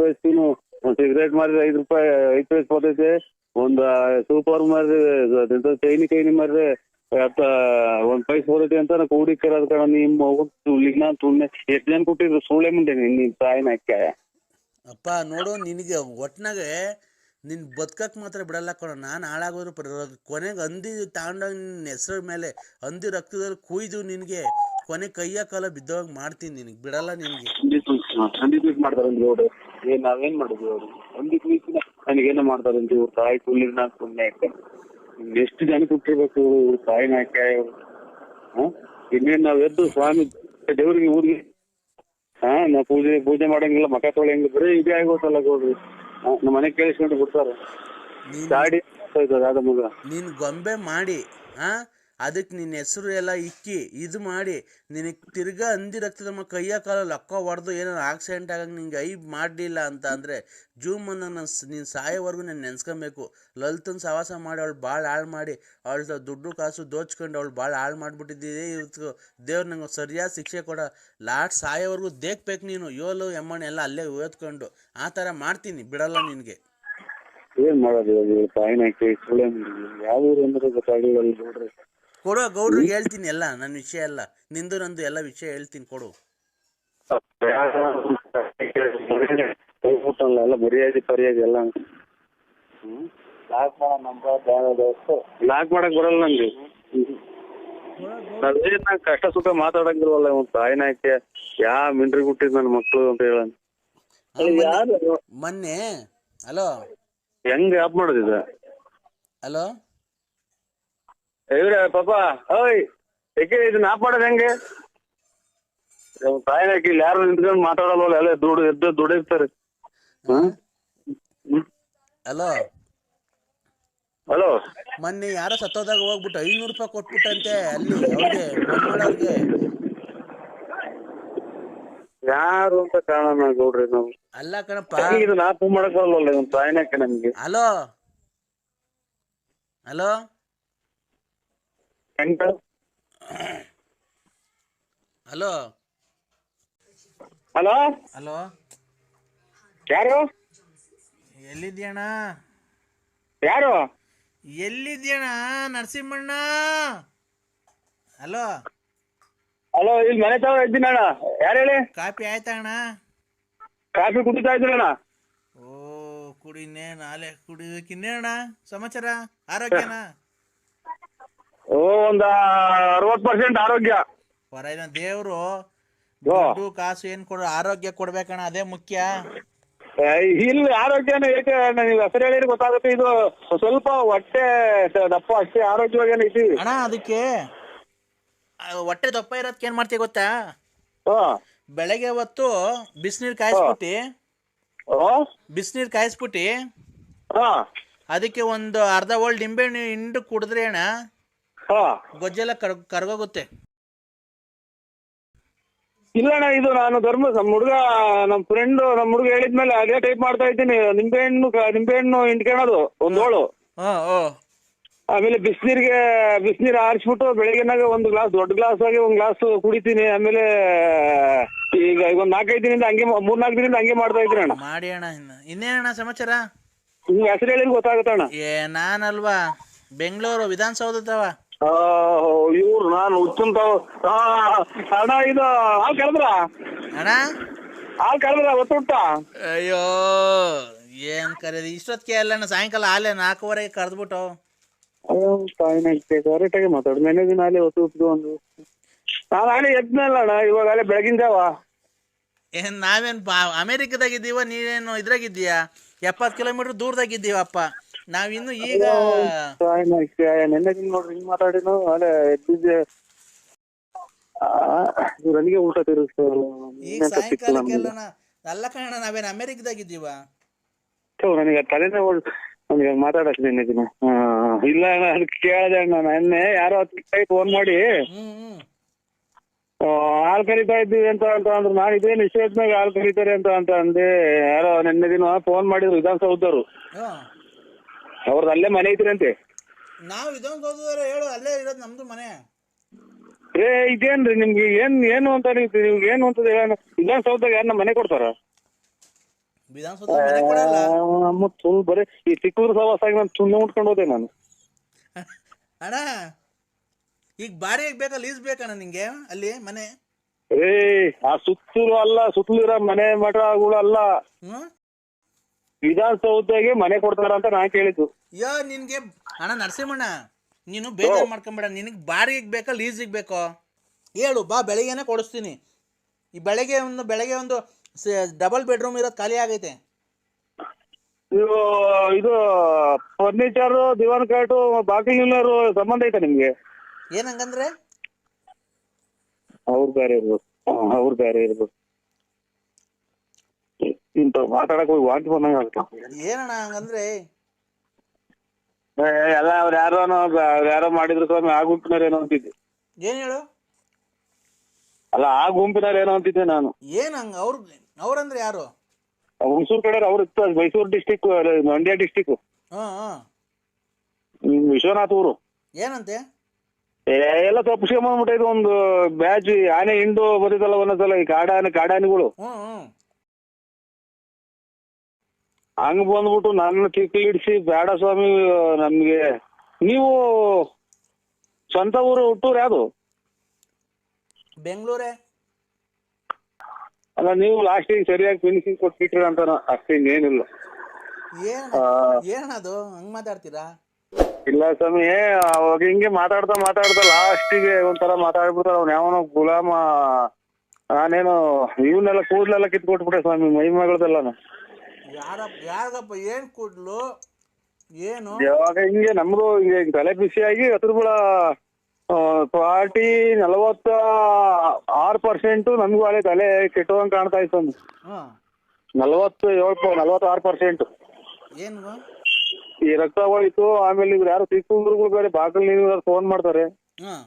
ಒಂದ್ ಸಿಗರೇಟ್ ಮಾರಿದ್ರೆ ಐದು ರೂಪಾಯಿ, ಐದು ಪೈಸ್ ಒಂದ್ ಸೂಪರ್ ಮಾರಿದ್ರೆ ಚೈನಿ ಕೈನಿ ಮಾರಿದ್ರೆ ಅತ್ತ ಒಂದ್ ಪೈಸ್ ಬರುತ್ತೆ ಅಂತ ನಾ ಕೂಡಿಕರ ಕಣ ನಿಮ್ಮ ತುಳಿಗ್ ನಾನ್ ತುಣ್ಣೆ ಎಷ್ಟ್ ಜನ ಕೊಟ್ಟಿದ್ರು? ಸುಳ್ಳೆ ಮುಂದೆ ನಿನ್ ತಾಯಿನ ಅಕ್ಕ ಅಪ್ಪ ನೋಡು ನಿನಗೆ ಒಟ್ನಾಗೆ ನಿನ್ ಬದುಕಕ್ ಮಾತ್ರ ಬಿಡಲ್ಲ ಕಣ. ನಾನು ಹಾಳಾಗೋದ್ರು ಪರವಾಗಿಲ್ಲ. ಕೊನೆಗೆ ಹಂದಿ ತಗೊಂಡೋಗಿ ನಿನ್ನ ಹೆಸರ ಮೇಲೆ ಹಂದಿ ರಕ್ತದಲ್ಲಿ ಕುಯ್ದು ನಿನಗೆ ಕೊನೆ ಕೈಯ ಕಾಲ ಬಿದ್ದವಾಗ ಮಾಡ್ತೀನಿ ನಿನಗೆ. ಬಿಡಲ್ಲ ನಿನಗೆ. ಹಂದಿ ಟ್ವೀಟ್ ಮಾಡ್ತಾರೆ ಅಂದ್ರೆ ಇವ್ರು ಏನ್ ನಾವೇನ್ ಮಾಡಿದ್ವಿ ಅವ್ರು? ಹಂದಿ ಟ್ವೀಟ್ ನನಗೇನೋ ಮಾಡ್ತಾರೆ ಅಂತ ಇವ್ರು ತಾಯಿ ಕುಲ್ಲಿ ಸುಮ್ನೆ ತುಣ್ಣೆ ಅಕ್ಕ ಎಷ್ಟು ಜನ ಕೊಟ್ಟಿರ್ಬೇಕು ತಾಯಿನ ಇನ್ನೇನು ಇನ್ನೇನ್ ನಾವ್ ಎದ್ದು ಸ್ವಾಮಿ ದೇವ್ರಿಗೆ ಊರಿಗೆ ಹಾ ನಾ ಪೂಜೆ ಪೂಜೆ ಮಾಡಂಗಿಲ್ಲ ಮಕ ತೊಳೆಯಂಗಿಲ್ಲ ಬರೀ ಇದೇ ಆಗೋತಲ್ಲ ಗೌಡ್ರಿ. ಹಾ, ನಮ್ಮ ಮನೆ ಕೇಳಿಸ್ಕೊಂಡು ಬಿಡ್ತಾರ. ಗಾಡಿ ಮಗ. ನೀನು ಗೊಂಬೆ ಮಾಡಿ ಆ ಅದಕ್ಕೆ ನಿನ್ನ ಹೆಸರು ಎಲ್ಲ ಇಕ್ಕಿ, ಇದು ಮಾಡಿ. ನಿನಗೆ ತಿರ್ಗಾ ಅಂದಿ ರಕ್ತದ ಮ ಕೈಯ ಕಾಲ ಲಕ್ಕ ಹೊಡೆದು ಏನೋ ಆಕ್ಸಿಡೆಂಟ್ ಆಗಂಗೆ ನಿಂಗೆ ಐ ಮಾಡಲಿಲ್ಲ ಅಂತ ಅಂದರೆ ಜೂಮ್ ಬಂದಾಗ ನಾನು ನೀನು ಸಾಯೋವರೆಗೂ ನಾನು ನೆನ್ಸ್ಕೊಬೇಕು. ಲಲಿತನ ಸವಾಸ ಮಾಡಿ ಅವಳು ಭಾಳ ಹಾಳು ಮಾಡಿ. ಅವಳ ದುಡ್ಡು ಕಾಸು ದೋಚ್ಕೊಂಡು ಅವಳು ಭಾಳ ಹಾಳು ಮಾಡಿಬಿಟ್ಟಿದ್ದೀವಿ ಇವತ್ತು ದೇವ್ರು ನಂಗೆ ಸರಿಯಾದ ಶಿಕ್ಷೆ ಕೊಡ. ಲಾಸ್ಟ್ ಸಾಯೋವರೆಗೂ ದೇಖ್ಬೇಕು ನೀನು. ಯೋಲು ಎಮ್ಮಣ್ಣೆ ಎಲ್ಲ ಅಲ್ಲೇ ಓದ್ಕೊಂಡು. ಆ ಥರ ಮಾಡ್ತೀನಿ. ಬಿಡಲ್ಲ ನಿನಗೆ. ಏನ್ ಮಾಡೋದು ಇವಾಗ? ಸುಳ್ಳೆ ಯಾವ ಊರು ಅಂದ್ರೆ ಗೊತ್ತಾಗಿಲ್ಲ ನೋಡ್ರಿ. ಕೊಡು ಗೌಡ್ರಿಗೆ ಹೇಳ್ತೀನಿ ಎಲ್ಲ ನನ್ನ ವಿಷಯ ಎಲ್ಲ. ನಿಂದು ನಂದು ಎಲ್ಲ ವಿಷಯ ಹೇಳ್ತೀನಿ ಕೊಡು. ಎಲ್ಲ ಮರ್ಯಾದೆ ಪರ್ಯಾದೆ ಎಲ್ಲ. ಲಾಕ್ ಲಾಕ್ ಮಾಡಕ್ ಬರಲ್ಲ ನಂಗೆ. ಅದೇ ನಾ ಕಷ್ಟ ಸುಖ ಮಾತಾಡಂಗಿಲ್ವಲ್ಲ ಇವ್ನ್ ತಾಯಿನ ಹಾಕಿ ಯಾ ಮಿಂಡ್ರಿ ಹುಟ್ಟಿದ್ ನನ್ ಮಕ್ಳು ಅಂತ ಹೇಳ ಯಾರು? ಮೊನ್ನೆ ಹಲೋ? ಹೆಂಗ್ ಯಾಪ್ ಮಾಡೋದಿದ? ಹಲೋ? ಇವ್ರೆ ಪಾಪ ಓಯ್ ಏಕೆ ಇದನ್ನ ಆಪ್ ಮಾಡೋದು ಹೆಂಗೆ? ತಾಯಿನ ಹಾಕಿ ಇಲ್ಲಿ ಯಾರು ನಿಂತ್ಕೊಂಡ್ ಮಾತಾಡಲ್ವಲ್ಲ ಎಲ್ಲ ದುಡ್ಡು ಎದ್ದು ದುಡಿರ್ತಾರೆ ಹಲೋ ಹಲೋ ಮೊನ್ನೆ ಯಾರೋ ಸತ್ತೋದಾಗ ಹೋಗ್ಬಿಟ್ಟು ಐನೂರು ರೂಪಾಯಿ ಕೊಟ್ಬಿಟ್ಟಂತೆ ಅಲ್ಲಿ ಅವ್ರಿಗೆ ಮಮ್ಮಳವ್ರಿಗೆ ಯಾರು ಅಂತ ಕಾಣೋಣ ನೋಡ್ರಿ ನಾವು. ಅಲ್ಲ ಕಣಪ್ಪ. ಇದನ್ನ ಆಪ್ ಮಾಡಕ್ ಬರಲ್ವಲ್ಲ ತಾಯಿನ ಹಾಕಿ ನಮ್ಗೆ? Hello hello hello hello hello ಯಾರು? ಎಲ್ಲಿದ್ಯಾಣ ಯಾರು? ಎಲ್ಲಿದ್ಯಾಣ ನರಸಿಂಹಣ್ಣ? ಹಲೋ ಹಲೋ ಇಲ್ಲಿ ಮನೆ ತಾವ ಇದ್ದೀನಣ್ಣ ಯಾರು ಹೇಳಿ? ಕಾಫಿ ಆಯ್ತಾ ಅಣ್ಣ? ಕಾಫಿ ಕುಡಿತಾ ಇದ್ದೀನಣ್ಣ ಓ ಕುಡಿನೇ ನಾಳೆ ಕುಡಿಯೋಕಿನ್ನೇಣ್ಣ ಸಮಾಚಾರ? ಆರೋಗ್ಯನಾ? ಓ ಒಂದ ಅರವತ್ ಪರ್ಸೆಂಟ್ ಆರೋಗ್ಯ. ಹೊರಗಿನ ದೇವ್ರು. ದುಡ್ಡು ಕಾಸು ಏನ್ ಕೊಡು ಆರೋಗ್ಯ ಕೊಡ್ಬೇಕಣ್ಣ ಅದೇ ಮುಖ್ಯ. ಇಲ್ಲ ಇಲ್ಲಿ ಆರೋಗ್ಯನ ಏಕೆ ಅಣ್ಣ ನೀವು ಹೆಸರು ಹೇಳಿದ್ರೆ ಗೊತ್ತಾಗುತ್ತೆ ಇದು ಸ್ವಲ್ಪ ಹೊಟ್ಟೆ ಸ- ದಪ್ಪ ಅಷ್ಟೇ ಆರೋಗ್ಯವಾಗಿ ಐತಿ ಅಣ್ಣ ಅದಕ್ಕೆ ಆ, ಹೊಟ್ಟೆ ದಪ್ಪ ಇರೋದಕ್ಕೆ ಏನ್ ಮಾಡ್ತೀವಿ ಗೊತ್ತಾ? ಹಾ. ಬೆಳಗ್ಗೆ ಹೊತ್ತು ಬಿಸಿನೀರು ಕಾಯಿಸ್ಬಿಟ್ಟು ಓ ಬಿಸಿನೀರು ಕಾಯಿಸ್ಬಿಟ್ಟು ಹಾ. ಅದಕ್ಕೆ ಒಂದು ಅರ್ಧ ಓಲ್ಡ್ ನಿಂಬೆಹಣ್ಣು ಹಿಂಡು ಕುಡಿದ್ರೆ ಅಣ್ಣ. ಗೊಜ್ಜೆಲ್ಲ ಕರ್ ಕರ್ಗೋಗುತ್ತೆ. ಇಲ್ಲಣ್ಣ ಇದು ನಾನು ಧರ್ಮ ನಮ್ಮ ಹುಡುಗ ನಮ್ಮ ಫ್ರೆಂಡ್ ನಮ್ಮ ಹುಡುಗ ಹೇಳಿದ್ಮೇಲೆ ಅದೇ ಟೈಪ್ ಮಾಡ್ತಾ ಇದ್ದೀನಿ. ನಿಂಬೆಹಣ್ಣು ನಿಂಬೆ ನಿಂಬೆಹಣ್ಣು ಹಿಂಡ್ಕೊಳೋದು ಒಂದ್ ಹೋಳು ಹಾ ಓ. ಆಮೇಲೆ ಬಿಸಿನೀರಿಗೆ ಬಿಸಿನೀರು ಆರಿಸ್ಬಿಟ್ಟು ಬೆಳಗ್ಗೆನಾಗ ಒಂದು ಗ್ಲಾಸ್ ದೊಡ್ಡ ಗ್ಲಾಸ್ ಆಗಿ ಒಂದ್ ಗ್ಲಾಸ್ ಕುಡಿತೀನಿ. ಆಮೇಲೆ ಈಗ ಒಂದ್ ನಾಲ್ಕೈದು ದಿನದಿಂದ ಹಂಗೆ ಮೂರ್ ನಾಲ್ಕು ದಿನದಿಂದ ಹಂಗೆ ಮಾಡ್ತಾ ಇದ್ದೀನಿ ಅಣ್ಣ. ಮಾಡಿ ಅಣ್ಣ ಇನ್ನು. ಇನ್ನೇನಣ್ಣ ಸಮಾಚಾರ? ನಿಮ್ಗೆ ಹೆಸರು ಹೇಳಿದ್ರೆ ಗೊತ್ತಾಗುತ್ತೆ ಅಣ್ಣ ಏ ನಾನಲ್ವಾ? ಬೆಂಗಳೂರು ವಿಧಾನಸೌಧದವ ಇವ್ರು ನಾನು ಉತ್ತಂತ ಅಣ್ಣ ಇದು ಹಾಲ್ ಕರೆದ್ರ ಅಣ್ಣ? ಹಾಲ್ ಕರೆದ್ರ ಒತ್ತುಟ್ಟ ಅಯ್ಯೋ ಏನ್ ಕರೆಯೋದು ಇಷ್ಟೊತ್ತಿಗೆ ಅಲ್ಲ ಸಾಯಂಕಾಲ ಆಲೆ ನಾಲ್ಕೂವರೆಗೆ ಕರೆದ್ಬಿಟ್ಟು. ಕರೆಕ್ಟಾಗಿ ಮಾತಾಡು ನೆನೆ ದಿನ ಅಲ್ಲೇ ಒತ್ತು ಹೊತ್ತು ಒಂದು. ನಾನು ಆಗಲೇ ಎದ್ನಲ್ಲ ಅಣ್ಣ ಇವಾಗ ಅಲ್ಲೇ ಬೆಳಗಿನ ಜಾವ. ಏನ್ ನಾವೇನ್ ಅಮೇರಿಕದಾಗಿದ್ದೀವ ನೀವೇನು ಇದ್ರಾಗಿದ್ದೀಯಾ? ಎಪ್ಪತ್ ಕಿಲೋಮೀಟರ್ ದೂರದಾಗಿದ್ದೀವಪ್ಪ. ನಾವಿನ್ನು ಈಗ ನೆನ್ನೆ ದಿನ ನೋಡ್ರಿ ಹಿಂಗ್ ಮಾತಾಡಿನು ಅಲ್ಲೇ ಎದ್ದಿದ್ದೆ. ನನಗೆ ಊಟ ಈಗ ಸಾಯಂಕಾಲಕ್ಕೆಲ್ಲ ಅಲ್ಲ ಕಣ ನಾವೇನ್ ಅಮೇರಿಕದಾಗಿದ್ದೀವ? ನನಗೆ ತಲೆನೇ ನನಗೆ ಮಾತಾಡಕ್ ನಿನ್ನೆ ದಿನ. ಇಲ್ಲ ಅಣ್ಣ ಅದಕ್ಕೆ ಕೇಳಿದೆ ಅಣ್ಣ ನೆನ್ನೆ ಯಾರೋ ಫೋನ್ ಮಾಡಿ ಹಾಲ್ ಕರಿತಾ ಇದ್ದೀವಿ ಅಂತ ಅಂತ ಅಂದ್ರೆ. ನಾನು ಇದೇ ನಿಷೇಧನಾಗ ಹಾಲ್ ಕರೀತಾರೆ ಅಂತ ಅಂತ ಅಂದೆ. ಯಾರೋ ನೆನ್ನೆ ದಿನ ಫೋನ್ ಮಾಡಿದ್ರು. ವಿಧಾನಸೌಧರು. ಅವ್ರದ್ದು ಅಲ್ಲೇ ಮನೆ ಐತ್ರಂತೆ ನಾವು ಇದೊಂದು ಓದಿದ್ರೆ ಹೇಳು ಅಲ್ಲೇ ಇರೋದು ನಮ್ದು ಮನೆ. ಏ ಇದೇನ್ರಿ ನಿಮ್ಗೆ ಏನ್ ಏನು ಅಂತ ನೀವು ನಿಮ್ಗೆ ಏನು ಅಂತ ಹೇಳೋಣ. ವಿಧಾನಸೌಧದಾಗ ಯಾರನ್ನ ಮನೆ ಕೊಡ್ತಾರ? ವಿಧಾನಸೌಧ ಮನೆ ಕೊಡಲ್ಲ. ನಮ್ಮ ಸುಲ್ ಬರೀ ಈ ಚಿಕ್ಕೂರು ಸವಾಸಾಗಿ ನಾನು ಸುಮ್ಮನೆ ಉಟ್ಕೊಂಡು ಹೋದೆ ನಾನು. ಅಣ್ಣ ಈಗ ಬಾಡಿಗೆ ಬೇಕಾ ಲೀಸ್ ಬೇಕಣ್ಣ ನಿಂಗೆ ಅಲ್ಲಿ ಮನೆ? ಏ ಆ ಸುತ್ತಲೂ ಅಲ್ಲ ಸುತ್ತಲೂ ಇರೋ ಮನೆ ಮಠಗಳು ಅಲ್ಲ. ಹ್ಮ್? ವಿಧಾನಸೌಧಗೆ ಮನೆ ಕೊಡ್ತಾರ ಅಂತ ನಾ ಕೇಳಿದ್ದು. ಯೋ ನಿನ್ಗೆ ಅಣ್ಣ ನರಸಿಂಹಣ್ಣ ನೀನು ಬೇಜಾರು ಮಾಡ್ಕೊಂಬೇಡ. ನಿನಗೆ ಬಾಡಿಗೆಗೆ ಬೇಕಾ ಲೀಸಿಗೆ ಬೇಕೋ? ಹೇಳು ಬಾ ಬೆಳಿಗ್ಗೆನೆ ಕೊಡಿಸ್ತೀನಿ. ಈ ಬೆಳಗ್ಗೆ ಒಂದು ಬೆಳಗ್ಗೆ ಒಂದು ಡಬಲ್ ಬೆಡ್ರೂಮ್ ಇರೋದು ಖಾಲಿ ಆಗೈತೆ. ಇದು ಇದು ಫರ್ನಿಚರ್ ದಿವಾನ್ ಕಾಟು ಬಾಗಿಲಿನರು ಸಂಬಂಧ ಐತೆ ನಿಮ್ಗೆ? ಏನಂಗಂದ್ರೆ? ಅವ್ರು ಬೇರೆ ಇರ್ಬೋದು ಅವ್ರು ಬೇರೆ ಇರ್ಬೇಕು. ಇಂತ ಮಾತಾಡಕ್ ಹೋಗಿ ವಾಂತಿ ಬಂದಂಗ ಆಗುತ್ತೆ. ಏನಣ್ಣ ಹಂಗಂದ್ರೆ? ಎಲ್ಲ ಅವ್ರ ಯಾರೋ ಅವ್ರ ಯಾರೋ ಮಾಡಿದ್ರು ಸ್ವಾಮಿ ಆ ಗುಂಪಿನವ್ರು ಏನೋ ಅಂತಿದ್ದೆ. ಏನು ಹೇಳು? ಅಲ್ಲ ಆ ಗುಂಪಿನವ್ರು ಏನೋ ಅಂತಿದ್ದೆ ನಾನು. ಏನು ಹಂಗ ಅವ್ರು ಅವ್ರಂದ್ರೆ ಯಾರು? ಹುಣಸೂರ್ ಕಡೆ ಅವ್ರು ಇತ್ತು ಅದು ಮೈಸೂರು ಡಿಸ್ಟಿಕ್ ಮಂಡ್ಯ ಡಿಸ್ಟಿಕ್ ಹಾಂ ಹಾಂ. ವಿಶ್ವನಾಥ್ ಊರು. ಏನಂತೆ? ಏ, ಎಲ್ಲ ತಪ್ಪಿಸ್ಕೊಂಬಂದ್ಬಿಟ್ಟೈದು ಒಂದು ಬ್ಯಾಚ್ ಆನೆ ಹಿಂಡು ಬಂದಿದ್ದಲ್ಲ ಒಂದೊಂದ್ಸಲ ಈ ಕಾಡಾನೆ ಕಾಡಾನೆಗಳು. ಹ್ಞೂ ಹ್ಞೂ ಹಂಗ ಬಂದ್ಬಿಟ್ಟು ನನ್ನ ತಿಕ್ಲಿಡ್ಸಿ ಬೇಡ ಸ್ವಾಮಿ ನಮ್ಗೆ. ನೀವು ಸ್ವಂತ ಊರು ಹುಟ್ಟೂರು ಯಾವ್ದು? ಬೆಂಗಳೂರೇ. ಅಲ್ಲ ನೀವು ಲಾಸ್ಟಿಗೆ ಸರಿಯಾಗಿ ಫಿನಿಶಿಂಗ್ ಕೊಟ್ಬಿಟ್ರಿ ಅಂತ ಅಷ್ಟೇ ಏನಿಲ್ಲ. ಏನದು ಹಂಗೆ ಮಾತಾಡ್ತೀರಾ? ಇಲ್ಲ ಸ್ವಾಮಿ ಅವಾಗ ಹಿಂಗೆ ಮಾತಾಡ್ತಾ ಮಾತಾಡ್ತಾ ಲಾಸ್ಟಿಗೆ ಒಂಥರ ಮಾತಾಡ್ಬಿಡ್ತಾರ ಅವ್ನ. ಯಾವನೋ ಗುಲಾಮ ನಾನೇನು ಇವನ್ನೆಲ್ಲ ಕೂದಲೆಲ್ಲ ಕಿತ್ಕೊಟ್ಬಿಟ್ಟೆ ಸ್ವಾಮಿ ಮೈ ಮಗಳದೆಲ್ಲ ಯಾರಪ್ಪ ಯಾರಿಗಪ್ಪ ಏನು ಕೊಡ್ಲು ಏನು? ಯಾವಾಗ ಹಿಂಗೆ ನಮ್ದು ಹಿಂಗೆ ತಲೆ ಬಿಸಿಯಾಗಿ ಹತ್ರಗಳ ಫಾರ್ಟಿ ನಲವತ್ತ ಆರು ಪರ್ಸೆಂಟ್ ನಮ್ಗೂ ಹಳೆ ತಲೆ ಕೆಟ್ಟವಂಗ್ ಕಾಣ್ತಾ ಇತ್ತು ಒಂದು ನಲವತ್ತು ಏಳು ನಲವತ್ತಾರು ಪರ್ಸೆಂಟ್. ಏನು ಈ ರಕ್ತ ಹೋಯ್ತು ಆಮೇಲೆ ಇವ್ರು ಯಾರು ಹುಡುಗರು ಬೇರೆ ಬಾಗಿಲು ನೀವು ಫೋನ್ ಮಾಡ್ತಾರೆ. ಹಾಂ.